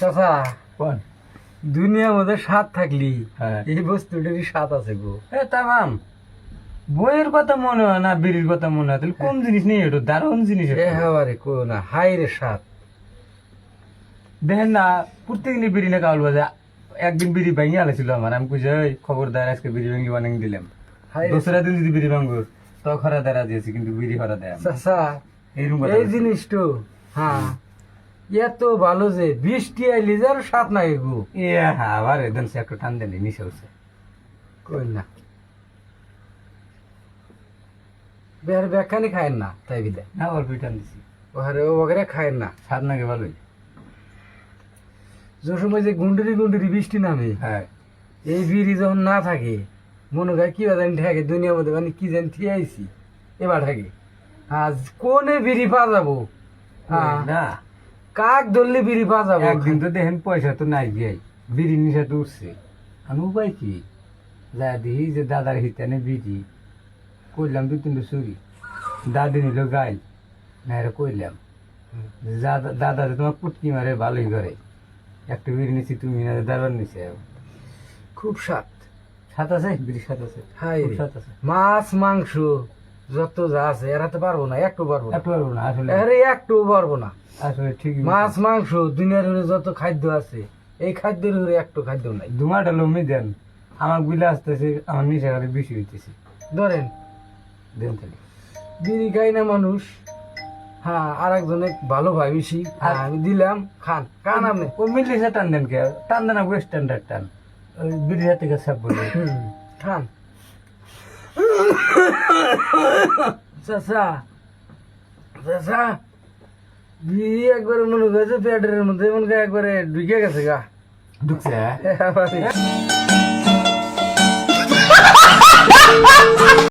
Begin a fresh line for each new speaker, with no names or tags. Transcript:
চাচা
কোন?
দুনিয়ার মধ্যে স্বাদ থাকলি
হ্যাঁ।
এই বস্তুটারই স্বাদ আছে গো।
তামাম। বইয়ের কথা মনে হয় না বিড়ির কথা মনে হয়? তাহলে কোন জিনিস নেই এটা? দারুণ জিনিস
কো না হাই রে স্বাদ।
দেখেন না প্রত্যেকদিন বিড়ি না কাউল বাজে একদিন বিড়ি ভেঙে আলেছিল আমার। আমি "ওই খবরদার আজকে বিড়ি ভেঙে বানিয়ে দিলাম। দোসরা দিন যদি বিড়ি ভাঙ্গুর তো খরা দেরা দিয়েছি কিন্তু বিড়ি খরা দেয়
এই। জিনিসটো হ্যাঁ। এত ভালো যে বৃষ্টি আইলি যে আর স্বাদ নাই গো।
এ হ্যাঁ আবার একদম সে একটু টান দেন নিশে হচ্ছে
কই না। বের ব্যাখ্যানি খায়েন না তাই বিলে
না অল্প টান দিছি
ওহারে ও বগরে খায়েন না।
স্বাদ নাকি ভালোই?
যে সময় যে গুন্ডুরি গুন্ডুরি বৃষ্টি নামে
হ্যাঁ।
এই বিড়ি যখন না থাকে মনে হয় কি জানি থাকে দুনিয়ার মধ্যে মানে কি জানি ঠিক আইছি। এবার থাকে আজ কোনে বিড়ি পা যাব? হ্যাঁ।
না
কাক ধরলে বিড়ি পা যাব
একদিন তো দেখেন পয়সা তো নাই গিয়ে বিড়ির নিশা তো উঠছে। আমি উপায় কি? যা দেখি যে দাদার হিতানে বিড়ি। করলাম দু তিনটে চুরি। দাদি নিল গাইল না এটা করলাম দাদা দাদা যে তোমার পুটকি মারে ভালোই করে। একটা বিড়ি নিছি তুমি না দাবার নিছে।
খুব স্বাদ।
সাত আছে? বিড়ি সাত আছে? খুব সাত আছে।
মাছ মাংস। যত যা আছে এরাতে পারব না একটু পারব না।
একটু পারব না আসলে।
আরে একটু পারব না।
আসলে ঠিকই
মাছ মাংস দুনিয়ার উপরে যত খাদ্য আছে এই খাদ্যের উপরে একটু খাদ্য নাই।
দুমাটা লমি দেন আমার বিলে আসতেছে আমার নিশা করে বেশি হইতেছে।
ধরেন
দেন তাহলে।
বিড়ি খাই না মানুষ। হ্যাঁ আর একজনে ভালো ভাই বেশি। হ্যাঁ, আমি দিলাম খান কান আপনি।
ও মিলে টান দেন কে? টান দেন ওয়েস্ট স্ট্যান্ডার্ড টান। ওই বিড়ি হাতে
হুম, খান। চাচা চাচা বিড়ি একবারে মনে করেছে পেটের মধ্যে মনে একবারে ঢুকে গেছে গা
ঢুকছে হ্যাঁ?